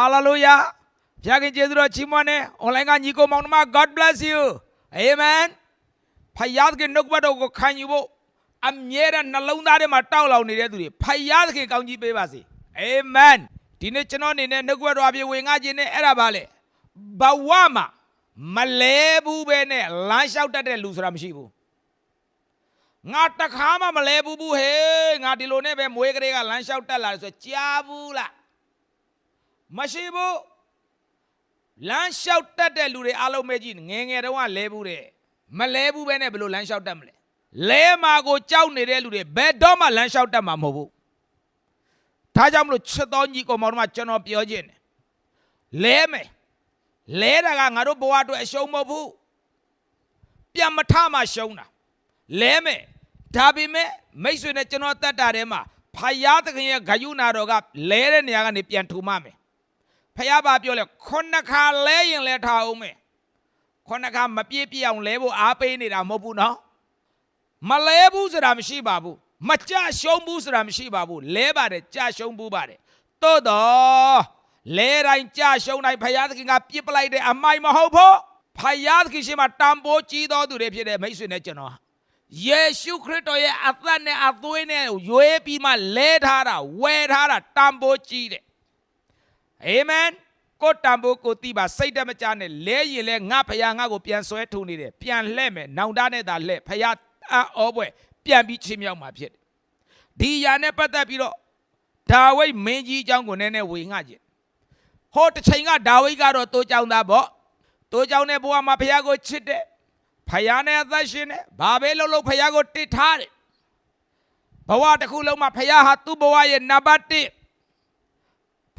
ဟာလေလုယာဘုရားခင်ကျေးဇူးတော်ချီးမွမ်းနေ online ကညီကိုမောင်နှမ God bless you amen ဖယားခင်နှုတ်ကပတ်တော်ကိုခံယူဖို့အမြဲတမ်းနှလုံးသားထဲမှာတောက်လောင်နေတဲ့သူတွေဖယားခင်ကောင်းကြီးပေးပါစေ amen ဒီနေ့ကျွန်တော်အနေနဲ့နှုတ်ကပတ်တော်အပြည့်ဝင်ငါခြင်းနဲ့အဲ့ဒါပါလေဘဝမှာမလဲဘူးပဲနဲ့လမ်းလျှောက်တတ်တဲ့လူဆိုတာမရှိဘူးငါတခါမှမလဲဘူးဘူးဟေးငါဒီလိုနဲ့ပဲမွေးကလေးကလမ်းလျှောက်တက်လာတယ်ဆိုကြားဘူးလား မရှိဘူးလမ်းလျှောက်တက်တဲ့လူတွေအားလုံးပဲကြည့်ငယ်ငယ်တုန်းကလဲဘူးတဲ့မလဲဘူးပဲနဲ့ဘယ်လိုလမ်းလျှောက်တက်မလဲလဲမာကိုကြောက်နေတဲ့လူတွေဘယ်တော့မှလမ်းလျှောက်တက်မှာမဟုတ်ဘူးဒါကြောင့်မလို့ချစ်တော်ညီကောင်မောင်တို့ကကျွန်တော်ပြောခြင်းတယ်လဲမယ်လဲတာကငါတို့ဘဝအတွက်အရှုံးမဟုတ်ဘူးပြန်မထမှရှုံးတာလဲမယ်ဒါပေမဲ့မိတ်ဆွေနဲ့ကျွန်တော်တက်တာထဲမှာဖယားသခင်ရဲ့ဂယုနာတော်ကလဲတဲ့နေရာကနေပြန်ထူမမယ် ဖယားဘာပြောလဲခုနှစ်ခါလဲရင်လဲထားအောင်မယ်ခုနှစ်ခါမပြည့်ပြည့်အောင်လဲဖို့အားပေးနေတာမဟုတ်ဘူးနော်မလဲဘူးဆိုတာမရှိပါဘူးမကြရှုံးဘူးဆိုတာမရှိပါဘူးလဲပါတယ်ကြရှုံးဘူးပါတယ်သို့တော့လဲတိုင်းကြရှုံးတိုင်းဖယားသခင်ကပြစ်ပလိုက်တဲ့အမိုက်မဟုတ်ဘူးဖယားသခင်ရှိမှတန်ဖိုးကြီးတော်သူတွေဖြစ်တဲ့မိတ်ဆွေနဲ့ကျွန်တော်ဟာယေရှုခရစ်တော်ရဲ့အသက်နဲ့အသွေးနဲ့ရွေးပြီးမှလဲထားတာဝယ်ထားတာတန်ဖိုးကြီးတယ် အာမင်ကိုတန်ဖိုးကိုတိပါစိတ်တမကြနဲ့လဲရင်လဲငါဖယားငါကိုပြန်ဆွဲထုံနေတယ်ပြန်လှဲ့မယ်နောင်တနဲ့သာလှဲ့ဖယားအောပွဲပြန်ပြီးချင်းမြောက်မှာဖြစ်တယ်ဒီຢာနဲ့ပတ်သက်ပြီးတော့ဒါဝိဒ်မင်းကြီးအကြောင်းကိုနည်းနည်းဝေငှခြင်းဟောတစ်ချိန်ကဒါဝိဒ်ကတော့တိုးကြောင်သားပေါ့တိုးကြောင်တဲ့ဘဝမှာဖယားကိုချစ်တယ်ဖယားနဲ့အသက်ရှင်တယ်ဘာပဲလုပ်လို့ဖယားကိုတစ်ထားတယ်ဘဝတစ်ခုလုံးမှာဖယားဟာသူ့ဘဝရဲ့နံပါတ်1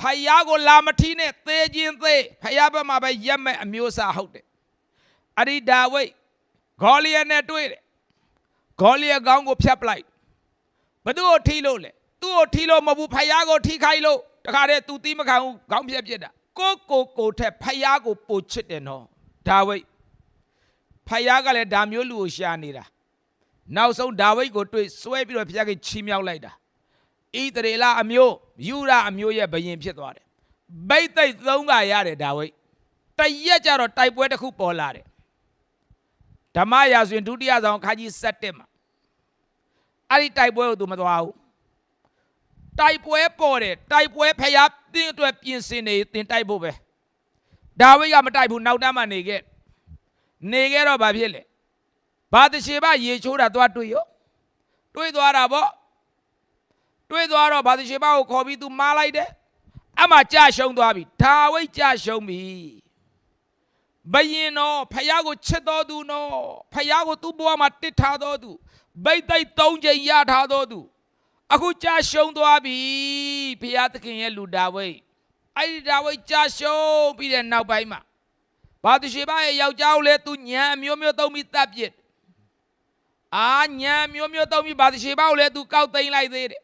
ဖယားကိုလာမထီးနဲ့သေခြင်းသေးဖယားဘက်မှာပဲရက်မဲ့အမျိုးအစားဟုတ်တယ်အရိဒါဝိတ်ဂေါလိယနဲ့တွေ့တယ်ဂေါလိယကောင်းကိုဖြတ်ပလိုက်ဘသူ့ကိုထီးလို့လဲသူ့ကိုထီးလို့မဟုတ်ဘူးဖယားကိုထီးခိုင်းလို့တခါတည်းသူတီးမခံဘူးခေါင်းပြက်ပြက်တာကိုကိုကိုထက်ဖယားကိုပိုချစ်တယ်နော်ဒါဝိတ်ဖယားကလည်းဒါမျိုးလူကိုရှာနေတာနောက်ဆုံးဒါဝိဒ်ကိုတွေ့ဆွဲပြီးတော့ဖယားကချီးမြှောက်လိုက်တာ ဣသရေလအမျိုးယူရအမျိုးရဲ့ဘယင်ဖြစ်သွားတယ်ဘိတ်သိက်သုံးကရတယ်ဒါဝိဒ်တရက်ကြတော့တိုက်ပွဲတစ်ခုပေါ်လာတယ်ဓမ္မရာဇဝင်ဒုတိယဆောင်ခါကြီး7မှာအဲ့ဒီတိုက်ပွဲကိုသူမသွားဘူးတိုက်ပွဲပေါ်တယ်တိုက်ပွဲဖယားတင်းအတွက်ပြင်ဆင်နေတင်တိုက်ဖို့ပဲဒါဝိဒ်ကမတိုက်ဘူးနောက်တန်းမှနေခဲ့နေခဲ့တော့ဘာဖြစ်လဲဘာတရှိဘရေချိုးတာသွားတွေ့ရောတွေ့သွားတာပေါ့ တွေ့သွားတော့ဘာတရှိဘကိုခေါ်ပြီးသူမားလိုက်တယ်အမှကြရှုံးသွားပြီဒါဝိတ်ကြရှုံးပြီဘယင်တော့ဖယားကိုချစ်တော်သူနော်ဖယားကိုသူ့ဘဝမှာတစ်ထားတော်သူဘိတ်သိက်၃ချိန်ရထားတော်သူအခုကြရှုံးသွားပြီဖယားသခင်ရဲ့လူဒါဝိတ်အဲ့ဒီဒါဝိတ်ကြရှုံးပြီးတဲ့နောက်ပိုင်းမှာဘာသူရှိပါရဲ့ယောက်ျားကိုလည်းသူညံအမျိုးမျိုးသုံးပြီးတပ်ပစ်အာညံအမျိုးမျိုးသုံးပြီးဘာသူရှိပါကိုလည်းသူကောက်သိမ်းလိုက်သေးတယ်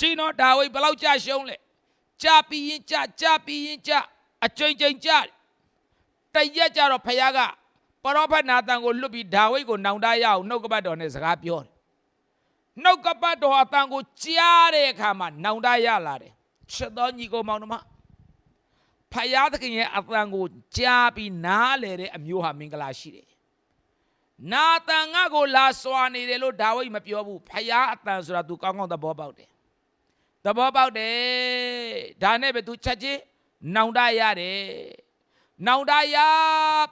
ချင်းတော့ဒါဝိဒ်ဘယ်လောက်ကြရှုံးလဲကြပြီးရင်ကြကြပြီးရင်ကြအကျိန်ကျိန်ကြတရက်ကြတော့ဖခင်ကပရောဖက်နာသန်ကိုလွတ်ပြီးဒါဝိဒ်ကိုနောင်တရအောင်နှုတ်ကပတ်တော်နဲ့စကားပြောတယ်နှုတ်ကပတ်တော်အတန်ကိုကြားတဲ့အခါမှာနောင်တရလာတယ်ချက်တော်ညီကိုမောင်နှမဖယားသခင်ရဲ့အသံကိုကြားပြီးနားလေတဲ့အမျိုးဟာမင်္ဂလာရှိတယ်။နာတန်ငါကိုလာစွာနေတယ်လို့ဒါဝိဒ်မပြောဘူး။ဖယားအသံဆိုတာ तू ကောင်းကောင်းသဘောပေါက်တယ်။ သဘောပေါက်တယ်။ဒါနဲ့ပဲ तू ချက်ချင်းနောင်တရတယ်။နောင်တရ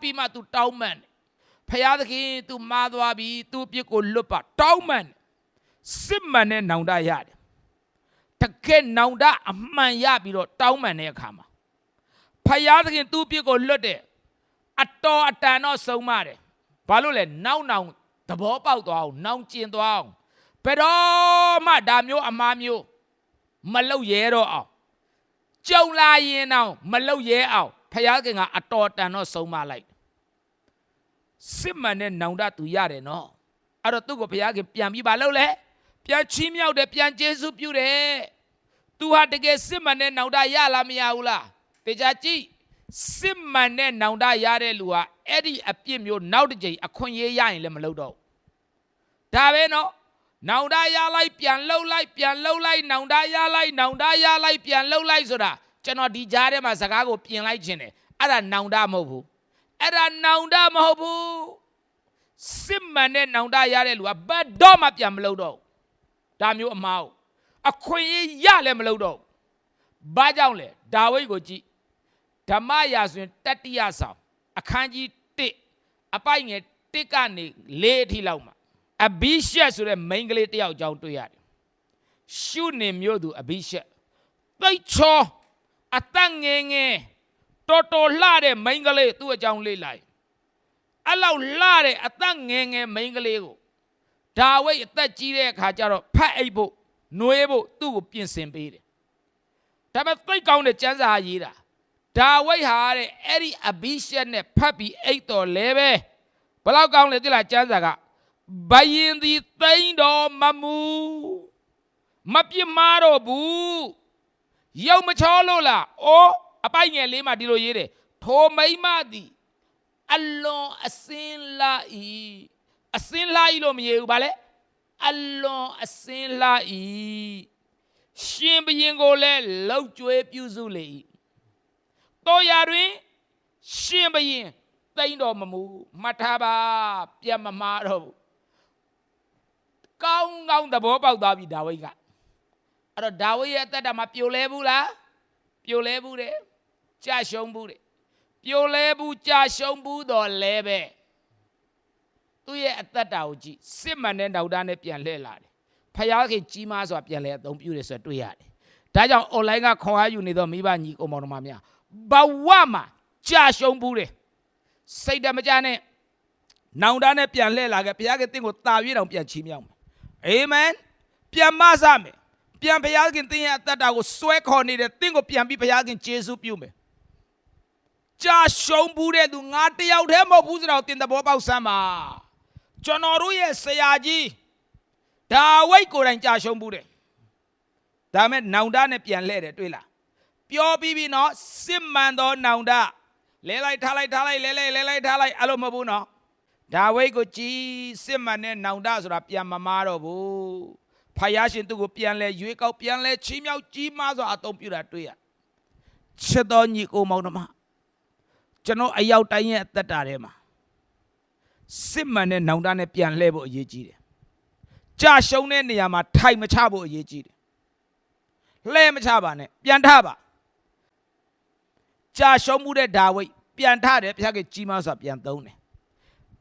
ပြီးမှ तू တောင်းမှန်တယ်။ဖယားသခင် तू မာသွားပြီ။ तू ပြစ်ကိုလွတ်ပါတောင်းမှန်တယ်။စစ်မှန်တဲ့နောင်တရတယ်။တကယ်နောင်တအမှန်ရပြီးတော့တောင်းမှန်တဲ့အခါမှာ ဖယားသခင်သူ့ပြစ်ကိုလွတ်တယ်အတော်အတန်တော့ဆုံးမတယ်ဘာလို့လဲနောက်နောင်သဘောပေါက်သွားအောင်နောင်ကျင်သွားအောင်ဘယ်တော့မှဒါမျိုးအမားမျိုး မလုပ်ရဲတော့အောင်ကြုံလာရင်တော့မလုပ်ရဲအောင်ဖယားသခင်ကအတော်အတန်တော့ဆုံးမလိုက်စစ်မှန်တဲ့နောင်တသူရတယ်နော်အဲ့တော့သူ့ကိုဖယားခင်ပြန်ပြီးပါလို့လဲပြန်ချီးမြှောက်တယ်ပြန်ကျေးဇူးပြုတယ် तू ဟာတကယ်စစ်မှန်တဲ့နောင်တရလားမရဘူးလားတေချာကြည့်စစ်မှန်တဲ့နောင်တရတဲ့လူဟာအဲ့ဒီအပြစ်မျိုးနောက်တစ်ကြိမ်အခွင့်အရေးရရင်လည်းမလုပ်တော့ဘူးဒါပဲနော် နောင်တရလိုက်ပြန်လှုပ်လိုက်ပြန်လှုပ်လိုက်နောင်တရလိုက်နောင်တရလိုက်ပြန်လှုပ်လိုက်ဆိုတာကျွန်တော်ဒီကြားထဲမှာစကားကိုပြင်လိုက်ခြင်းတယ်အဲ့ဒါနောင်တမဟုတ်ဘူးအဲ့ဒါနောင်တမဟုတ်ဘူးစစ်မှန်တဲ့နောင်တရတဲ့လူကဘတ်တော့မှပြန်မလုပ်တော့ဘူးဒါမျိုးအမားကိုအခွင့်အရေးရလည်းမလုပ်တော့ဘူးဘာကြောင့်လဲဒါဝိဒ်ကိုကြည့်ဓမ္မရာဆိုရင်တတိယဆောင်အခန်းကြီး1အပိုက်ငယ်1ကနေ4အထိလောက်မှာ အဘိရှက်ဆိုတဲ့မိန်းကလေးတစ်ယောက်အကြောင်းတွေ့ရတယ်ရှုနေမျိုးသူအဘိရှက်သိတ်ချောအသက်ငယ်ငယ်တော်တော်လှတဲ့မိန်းကလေးသူ့အကြောင်းလေးလိုက်အဲ့လောက်လှတဲ့အသက်ငယ်ငယ်မိန်းကလေးကိုဒါဝိဒ်အသက်ကြီးတဲ့အခါကျတော့ဖတ်အိပ်ဖို့နှွေးဖို့သူ့ကိုပြင်ဆင်ပေးတယ်ဒါပေမဲ့သိတ်ကောင်းတဲ့ကျမ်းစာရေးတာဒါဝိဒ်ဟာတဲ့အဲ့ဒီအဘိရှက်နဲ့ဖတ်ပြီးအိတ်တော်လဲပဲဘယ်လောက်ကောင်းလဲသိလားကျမ်းစာက ဘယင်သည်သိမ့်တော်မမူမပြစ်မှားတော့ဘူးရုပ်မချောလို့လားအိုးအပိုက်ငယ်လေးမှာဒီလိုရေးတယ်ထိုမိမ့်မသည်အလွန်အစင်းလာဤအစင်းလာဤလို့မရေးဘူးဗာလဲအလွန်အစင်းလာဤရှင်ဘရင်ကိုလည်းလောက်ကျွေးပြုစုလေ၏တော်ရတွင်ရှင်ဘရင်တိမ့်တော်မမူမှတ်ထားပါပြတ်မမာတော့ဘူး ကောင်းကောင်းသဘောပေါက်သွားပြီဒါဝိဒ်ကအဲ့တော့ဒါဝိဒ်ရဲ့အသက်တာမှာပြိုလဲဘူးလားပြိုလဲဘူးတဲ့ကြာရှုံးဘူးတဲ့ပြိုလဲဘူးကြာရှုံးဘူးတော့လဲပဲသူ့ရဲ့အသက်တာကိုကြည့်စစ်မှန်တဲ့နောက်သားနဲ့ပြန်လှည့်လာတယ်ဖယားခင်ကြီးမားစွာပြန်လဲအသုံးပြုတယ်ဆိုတော့တွေ့ရတယ်ဒါကြောင့် online ကခွန်အားယူနေတော့မိဘညီကောင်မောင်တို့များဘဝမှာကြာရှုံးဘူးတယ်စိတ်တမကြနဲ့နောင်တနဲ့ပြန်လှည့်လာခဲ့ဘုရားကတင့်ကိုတာရွေးတောင်ပြန်ချီးမြှောက်မယ် အာမင်ပြန်မဆမယ်ပြန်ဘုရားခင်တင်းရဲ့အသက်တာကိုစွဲခေါ်နေတယ်တင်းကိုပြန်ပြီးဘုရားခင်ယေရှုပြုမယ်ကြာရှုံးဘူးတဲ့သူငါတယောက်တည်းမဟုတ်ဘူးဆိုတော့တင်သဘောပေါက်စမ်းပါကျွန်တော်တို့ရဲ့ဆရာကြီးဒါဝိတ်ကိုယ်တိုင်ကြာရှုံးဘူးတဲ့ဒါမဲ့နောင်တနဲ့ပြန်လှည့်တယ်တွေ့လားပြောပြီးပြီနော်စစ်မှန်သောနောင်တလဲလိုက်ထားလိုက်ထားလိုက်လဲလဲလဲလိုက်ထားလိုက်အဲ့လိုမဟုတ်ဘူးနော် ဒါဝိတ်ကိုကြည်စစ်မှန်တဲ့နောင်တဆိုတာပြန်မမားတော့ဘူးဖယားရှင်သူ့ကိုပြန်လဲရွေးကောက်ပြန်လဲချီးမြှောက်ကြီးမားစွာအသုံးပြုတာတွေ့ရချစ်တော်ညီကိုမောင်နှမကျွန်တော်အရောက်တိုင်းရဲ့အသက်တာထဲမှာစစ်မှန်တဲ့နောင်တနဲ့ပြန်လှည့်ဖို့အရေးကြီးတယ်ကြာရှုံးတဲ့နေရာမှာထိုင်မချဖို့အရေးကြီးတယ်လှည့်မချပါနဲ့ပြန်ထပါကြာရှုံးမှုတဲ့ဒါဝိတ်ပြန်ထတယ်ဘုရားကကြီးမားစွာပြန်သုံးတယ်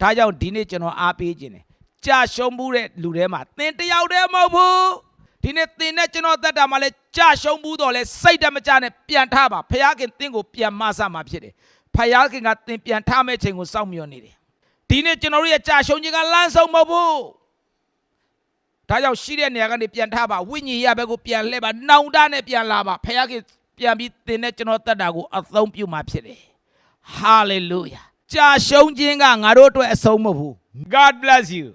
ဒါကြောင့်ဒီနေ့ကျွန်တော်အားပေးခြင်းတယ်ကြာရှုံးမှုတဲ့လူထဲမှာသင်တယောက်တည်းမဟုတ်ဘူးဒီနေ့သင်နဲ့ကျွန်တော်သက်တာမှာလဲကြာရှုံးမှုတော့လဲစိတ်တမကြနဲ့ပြန်ထပါဖခင်သင်ကိုပြန်မဆမှာဖြစ်တယ်ဖခင်ကသင်ပြန်ထမဲ့ချိန်ကိုစောင့်မျှော်နေတယ်ဒီနေ့ကျွန်တော်တို့ရဲ့ကြာရှုံးခြင်းကလမ်းဆုံးမဟုတ်ဘူးဒါကြောင့်ရှိတဲ့နေရာကနေပြန်ထပါဝိညာဉ်ရဘက်ကိုပြန်လှည့်ပါနောင်တနဲ့ပြန်လာပါဖခင်ပြန်ပြီးသင်နဲ့ကျွန်တော်သက်တာကိုအသုံးပြုမှာဖြစ်တယ်ဟာလေလုယာ ကြာရှုံးခြင်းကငါတို့အတွက်အဆုံးမဟုတ်ဘူး God bless you